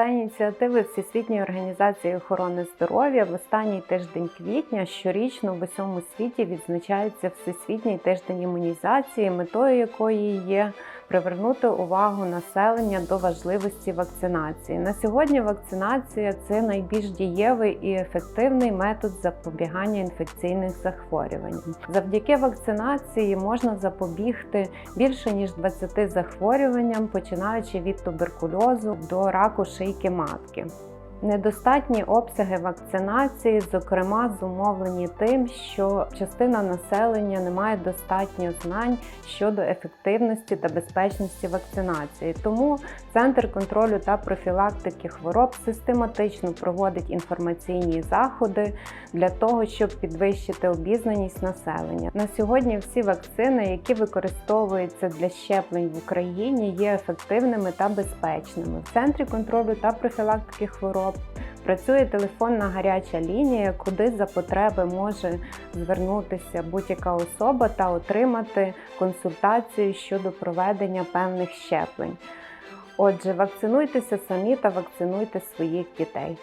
За ініціативи Всесвітньої організації охорони здоров'я в останній тиждень квітня щорічно в усьому світі відзначається Всесвітній тиждень імунізації, метою якої є привернути увагу населення до важливості вакцинації. На сьогодні вакцинація це найбільш дієвий і ефективний метод запобігання інфекційних захворювань. Завдяки вакцинації можна запобігти більше ніж 20 захворюванням, починаючи від туберкульозу до раку шийки матки. Недостатні обсяги вакцинації, зокрема, зумовлені тим, що частина населення не має достатньо знань щодо ефективності та безпечності вакцинації. Тому Центр контролю та профілактики хвороб систематично проводить інформаційні заходи для того, щоб підвищити обізнаність населення. На сьогодні всі вакцини, які використовуються для щеплень в Україні, є ефективними та безпечними. В центрі контролю та профілактики хвороб працює телефонна гаряча лінія, куди за потреби може звернутися будь-яка особа та отримати консультацію щодо проведення певних щеплень. Отже, вакцинуйтеся самі та вакцинуйте своїх дітей.